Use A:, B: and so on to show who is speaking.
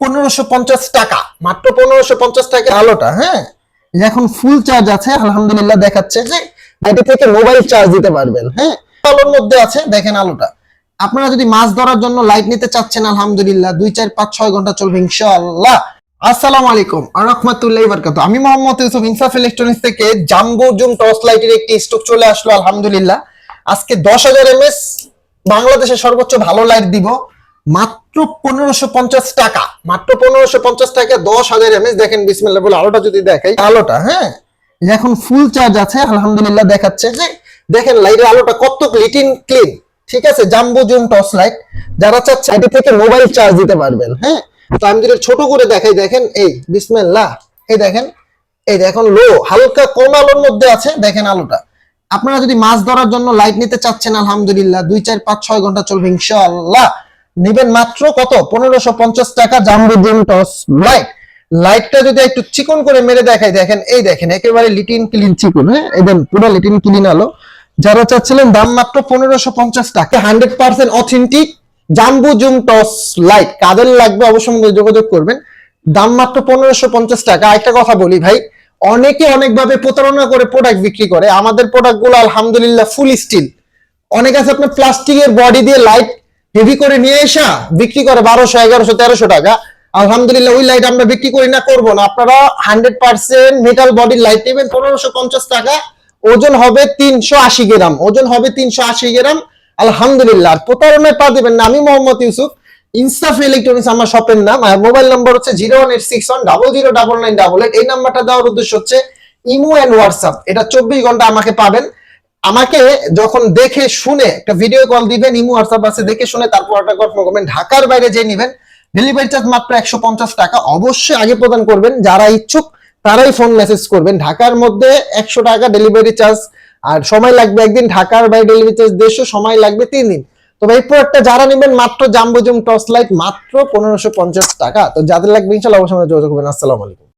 A: পনেরোশো পঞ্চাশ টাকা। মাত্র পনেরোশো পঞ্চাশ টাকা। আলোটা হ্যাঁ? এখন ফুল চার্জ আছে, আলহামদুলিল্লাহ দেখাচ্ছে থেকে মোবাইল চার্জ দিতে পারবেন হ্যাঁ? আলোর মধ্যে আছে, দেখেন আলোটা। আপনারা যদি মাছ ধরার জন্য লাইট নিতে চাচ্ছেন, আলহামদুলিল্লাহ, দুই, চার, পাঁচ, ছয় ঘণ্টা চলবে, ইনশাআল্লাহ। আসসালামু আলাইকুম রহমতুল্লাহ বারকাত আমি মোহাম্মদ ইউসুফ ইনসাফ ইলেকট্রনিক্স থেকে জাম্বো জুম টর্চ লাইটের একটি স্টক চলে আসলো, আলহামদুলিল্লাহ। আজকে দশ হাজার এমএস বাংলাদেশের সর্বোচ্চ ভালো লাইট দিব, মাত্র পনেরোশো পঞ্চাশ টাকা। মাত্র পনেরোশো পঞ্চাশ টাকা, দশ হাজার এমএস দেখেন, বিসমিল্লাহ বলে আলোটা যদি দেখাই। আলোটা হ্যাঁ? এখন ফুল চার্জ আছে, আলহামদুলিল্লাহ দেখাচ্ছে যে দেখেন লাইটের আলোটা কত লিটিন ক্লিন ঠিক আছে? জাম্বো জুম টর্চ লাইট যারা চাচ্ছে এটা থেকে মোবাইল চার্জ দিতে পারবেন হ্যাঁ? তো আমি যদি ছোট করে দেখাই, দেখেন, এই, বিসমিল্লাহ। এই দেখেন এই দেখেন লো হালকা কোন আলোর মধ্যে আছে, দেখেন আলোটা। আপনারা যদি মাছ ধরার জন্য লাইট নিতে চাচ্ছেন, আলহামদুলিল্লাহ, দুই, চার, পাঁচ, ছয় ঘণ্টা চলবে, ইনশাআল্লাহ। নিবেন মাত্র কত? পনেরোশো পঞ্চাশ টাকা জাম্বো জুম টর্চ লাইট লাইটটা যদি একটু চিকন করে মেরে দেখাই, দেখেন, এই দেখেন, একেবারে লিটিন ক্লিন চিকন হ্যাঁ? একদম পুরো লিটিন ক্লিন আলো। যারা চাচ্ছিলেন দাম মাত্র পনেরোশো পঞ্চাশ টাকা, hundred percent authentic jumbo zoom toss light কাদের লাগবে অবশ্যই যোগাযোগ করবেন। দাম মাত্র পনেরোশো পঞ্চাশ টাকা। একটা কথা বলি ভাই, অনেকে অনেকভাবে প্রতারণা করে প্রোডাক্ট বিক্রি করে। আমাদের প্রোডাক্টগুলো আলহামদুলিল্লাহ ফুল স্টিল অনেক আছে আপনার প্লাস্টিকের বডি দিয়ে লাইট হেভি করে নিয়ে এসা বিক্রি করে বারোশো, এগারোশো, তেরোশো টাকা। আলহামদুলিল্লাহ, ওই লাইট আমরা বিক্রি করি না, করব না। আপনারা হান্ড্রেড পার্সেন্ট মেটাল বডির লাইট নেবেন, পনেরোশো পঞ্চাশ টাকা। ওজন হবে তিনশো আশি গ্রাম। ওজন হবে তিনশো আশি গ্রাম। আলহামদুলিল্লাহ প্রতারণায় পা দিবেন না। আমি মোহাম্মদ ইউসুফ ইনসাফ ইলেকট্রনিক্স আমার শপের নাম, আর মোবাইল নম্বর হচ্ছে zero one eight six one double zero double nine double eight এই নাম্বারটা দেওয়ার উদ্দেশ্য হচ্ছে ইমো অ্যান্ড হোয়াটসঅ্যাপ এটা চব্বিশ ঘণ্টা আমাকে পাবেন। আমাকে যখন দেখে শুনে, একটা ভিডিও কল দিবেন, ইমো হোয়াটসঅ্যাপ আছে, দেখে শুনে তারপর গল্প করবেন, ঢাকার বাইরে যে নিবেন ডেলিভারি চার্জ মাত্র একশো পঞ্চাশ টাকা, অবশ্যই আগে প্রদান করবেন, যারা ইচ্ছুক তারাই ফোন মেসেজ করবেন, ঢাকার মধ্যে একশো টাকা ডেলিভারি চার্জ আর সময় লাগবে একদিন, ঢাকার বাইরে ডেলিভারি চার্জ দেড়শো, সময় লাগবে তিন দিন। তো এই প্রোডাক্টটা যারা নেবেন, মাত্র জাম্বো জুম টর্চ লাইট মাত্র পনেরোশো পঞ্চাশ টাকা। তো যাদের লাগবে, ইনশাল্লাহ অবশ্যই যোগাযোগ করবেন। আসসালামু আলাইকুম।